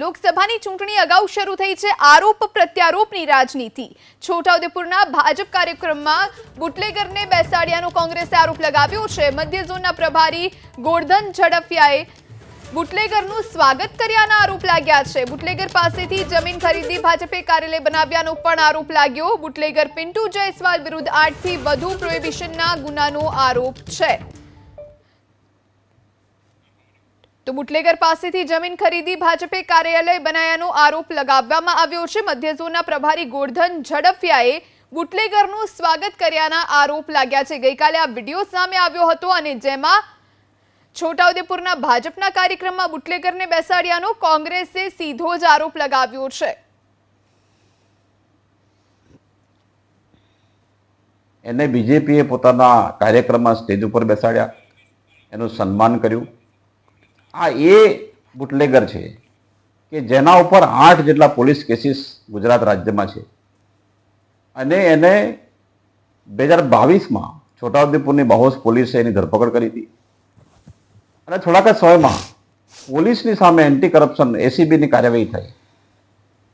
લોકસભાની ચૂંટણી અગાઉ શરૂ થઈ છે આરોપ પ્રત્યારોપની રાજનીતિ. છોટાઉદેપુરના ભાજપ કાર્યક્રમમાં બુટલેગરને બેસાડ્યાનો કોંગ્રેસે આરોપ લગાવ્યો છે. મધ્ય ઝોનના પ્રભારી ગોરધન ઝડફિયાએ બુટલેગરનું સ્વાગત કર્યાના આરોપ લાગ્યા છે. બુટલેગર પાસેથી જમીન ખરીદી ભાજપે કાર્યાલય બનાવ્યાનો પણ આરોપ લાગ્યો. બુટલેગર પિન્ટુ જયસ્વાલ વિરુદ્ધ આઠથી વધુ પ્રોહિબિશનના ગુનાનો આરોપ છે. તો બુટલેગર પાસેથી જમીન ખરીદી ભાજપે કાર્યાલય બનાયાનો આરોપ લગાવવામાં આવ્યો છે. મધ્ય ઝોનના પ્રભારી ગોરધન ઝડફિયાએ બુટલેગરનું સ્વાગત કર્યાના આરોપ લાગ્યા છે. ગઈકાલે આ વીડિયો સામે આવ્યો હતો અને જેમાં છોટાઉદેપુરના ભાજપના કાર્યક્રમમાં બુટલેગરને બેસાડ્યાનો કોંગ્રેસે સીધો જ આરોપ લગાવ્યો છે. એને બીજેપીએ પોતાના કાર્યક્રમમાં સ્ટેજ ઉપર બેસાડ્યા. એનું સન્માન કર્યું. આ એ બુટલેગર છે કે જેના ઉપર આઠ જેટલા પોલીસ કેસીસ ગુજરાત રાજ્યમાં છે. અને એને બે હજાર બાવીસમાં છોટાઉદેપુરની બહોશ પોલીસે એની ધરપકડ કરી હતી. અને થોડાક જ સમયમાં પોલીસની સામે એન્ટી કરપ્શન એસીબીની કાર્યવાહી થઈ.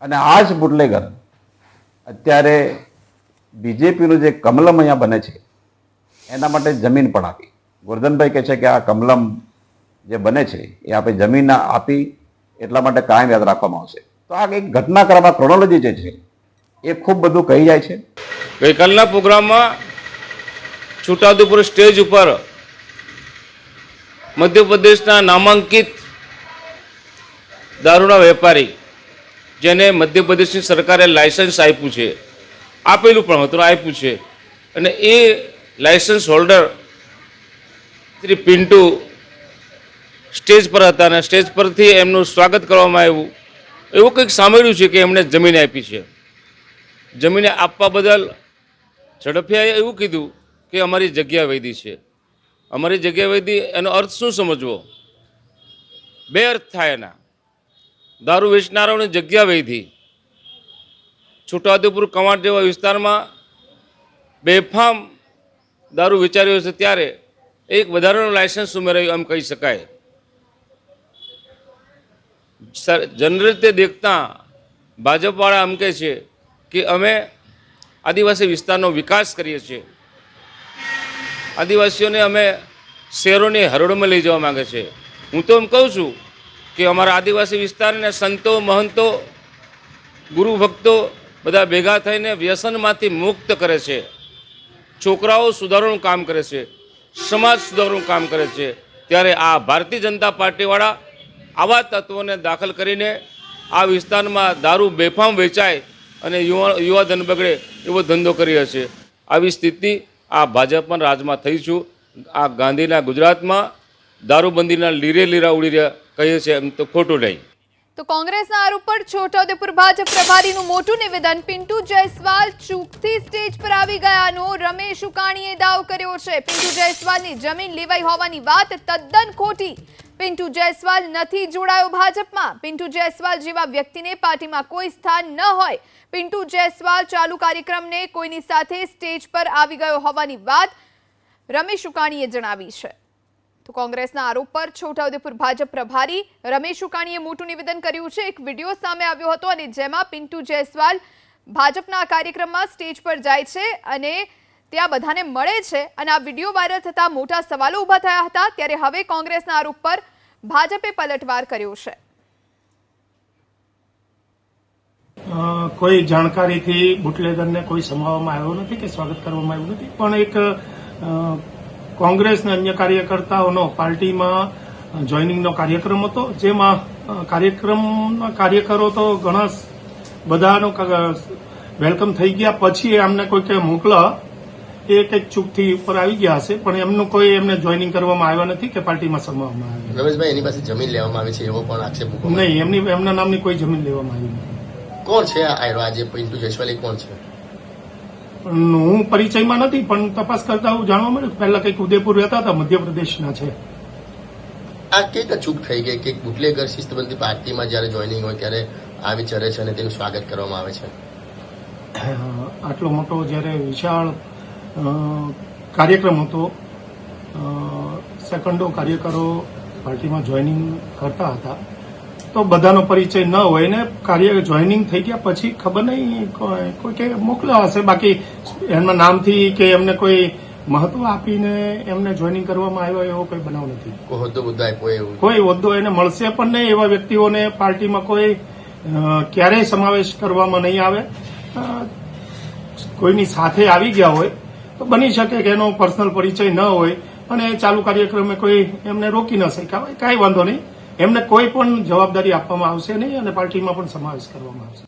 અને આ જ બુટલેગર અત્યારે બીજેપીનું જે કમલમ અહીંયા બને છે, એના માટે જમીન પણ આપી ગોરધનભાઈ કહે છે કે આ કમલમ જે બને છે, એ આપણે જમીન આપી એટલા માટે કાયમ યાદ રાખવામાં આવશે. તો આ એક ઘટનાક્રમમાં ક્રોનોલોજી જે છે, એ ખૂબ બધું કહી જાય છે. ગઈકાલના પ્રોગ્રામમાં છોટાઉદેપુર સ્ટેજ ઉપર મધ્યપ્રદેશના નામાંકિત દારૂના વેપારી જેને મધ્યપ્રદેશની સરકારે લાયસન્સ આપ્યું છે, આપેલું પણ હતું, આપ્યું છે. અને એ license holder Shri Pintu stage પર હતા અને સ્ટેજ પરથી એમનું સ્વાગત કરવામાં આવ્યું. એવું કંઈક સાંભળ્યું છે કે એમણે જમીન આપી છે. જમીને આપવા બદલ ઝડપિયાએ એવું કીધું કે અમારી જગ્યા વૈધી છે. અમારી જગ્યા વૈધી, એનો અર્થ શું સમજવો? બે અર્થ થાય એના. દારૂ વેચનારાઓની જગ્યા વૈધી. છોટાઉદેપુર કવાંટ જેવા વિસ્તારમાં બેફામ દારૂ વેચાર્યો છે ત્યારે એક વધારાનું લાયસન્સ ઉમેરાયું, એમ કહી શકાય. જનરલ રીતે દેખતા ભાજપવાળા એમ કહે છે કે અમે આદિવાસી વિસ્તારનો વિકાસ કરીએ છીએ. આદિવાસીઓને અમે શહેરોની હરોળમાં લઈ જવા માગે છે. હું તો એમ કહું છું કે અમારા આદિવાસી વિસ્તારને સંતો, મહંતો, ગુરુ ભક્તો બધા ભેગા થઈને વ્યસનમાંથી મુક્ત કરે છે. છોકરાઓ સુધારવાનું કામ કરે છે. સમાજ સુધારવાનું કામ કરે છે. ત્યારે આ ભારતીય જનતા પાર્ટીવાળા આવા તત્વોને દાખલ કરીને આ વિસ્તારમાં દારૂ બેફામ વેચાય અને યુવા યુવાધન બગડે એવો ધંધો કરી હશે. આવી સ્થિતિ આ ભાજપના રાજમાં થઈ છું. આ ગાંધીના ગુજરાતમાં દારૂબંધીના લીરે લીરા ઉડી રહ્યા કહીએ છીએ એમ તો ખોટું નહીં. તો કોંગ્રેસના આરોપ પર છોટાઉદેપુર ભાજપ પ્રભારીનું મોટું નિવેદન પિન્ટુ જયસ્વાલ ચૂકથી સ્ટેજ પર આવી ગયાનો રમેશ ઉકાણીએ દાવ કર્યો છે. પિન્ટુ જયસ્વાલની જમીન લેવાઈ હોવાની વાત તદ્દન ખોટી. પિન્ટુ જયસ્વાલ નથી જોડાયો ભાજપમાં. પિન્ટુ જયસ્વાલ જેવા વ્યક્તિને પાર્ટીમાં કોઈ સ્થાન ન હોય. પિન્ટુ જયસ્વાલ ચાલુ કાર્યક્રમને કોઈની સાથે સ્ટેજ પર આવી ગયો હોવાની વાત રમેશ ઉકાણીએ જણાવી છે. તો કોંગ્રેસના આરોપ પર છોટાઉદેપુર ભાજપ પ્રભારી રમેશ ઉકાણીએ મોટું નિવેદન કર્યું છે. એક વીડિયો સામે આવ્યો હતો અને જેમાં પિન્ટુ જયસ્વાલ ભાજપના કાર્યક્રમમાં સ્ટેજ પર જાય છે અને ત્યાં બધાને મળે છે અને આ વીડિયો વાયરલ થતા મોટા સવાલો ઊભા થયા હતા ત્યારે હવે કોંગ્રેસના આરોપ પર ભાજપે પલટવાર કર્યો છે. કોઈ જાણકારીથી બુટલેગરને કોઈ સમાવવામાં આવ્યો નથી કે સ્વાગત કરવામાં આવ્યું નથી? પણ એક કોંગ્રેસના અન્ય કાર્યકર્તાઓનો પાર્ટીમાં જોઈનિંગનો કાર્યક્રમ હતો, જેમાં કાર્યક્રમના કાર્યકરો તો ઘણા બધાનો વેલકમ થઈ ગયા. પછી એમને કોઈકે મોકલા એ કંઈક ચૂકથી ઉપર આવી ગયા હશે પણ એમનું કોઈ એમને જોઈનિંગ કરવામાં આવ્યા નથી કે પાર્ટીમાં સમાવવામાં આવ્યા રમેશભાઈ એની પાસે જમીન લેવામાં આવી છે એવો પણ આક્ષેપ નહીં એમની એમના નામની કોઈ જમીન લેવામાં આવી નથી. કોણ છે આ આયરો? આજે પિન્ટુ જયસ્વાલી કોણ છે? હું પરિચયમાં નથી પણ તપાસ કરતા હું જાણવા મળ્યું પહેલા કંઈક ઉદયપુર રહેતા હતા મધ્યપ્રદેશના છે. આ કંઈક અચૂક ચૂક થઈ ગઈ કે બુટલેગર શિસ્તબંધી પાર્ટીમાં જ્યારે જોઈનિંગ હોય ત્યારે આવી ચરે છે અને તેનું સ્વાગત કરવામાં આવે છે. આટલો મોટો જ્યારે વિશાળ કાર્યક્રમ હતો. સેકન્ડો કાર્યકરો પાર્ટીમાં જોઈનિંગ કરતા હતા. તો બધાનો પરિચય ન હોય ને કાર્ય જોઈનિંગ થઈ ગયા પછી ખબર નહીં કોઈ કે મોકલ્યા હશે. બાકી એમના નામથી કે એમને કોઈ મહત્વ આપીને એમને જોઈનિંગ કરવામાં આવ્યો એવો કોઈ બનાવ નથી. હોદ્દો કોઈ હોદ્દો એને મળશે પણ નહીં એવા વ્યક્તિઓને પાર્ટીમાં કોઈ ક્યારેય સમાવેશ કરવામાં નહીં આવે. કોઈની સાથે આવી ગયા હોય તો બની શકે કે એનો પર્સનલ પરિચય ન હોય અને ચાલુ કાર્યક્રમે કોઈ એમને રોકી ન શક્યા હોય કાંઈ વાંધો નહીં. એમને કોઈ પણ જવાબદારી આપવામાં આવશે નહીં અને પાર્ટીમાં પણ સમાવેશ કરવામાં આવશે.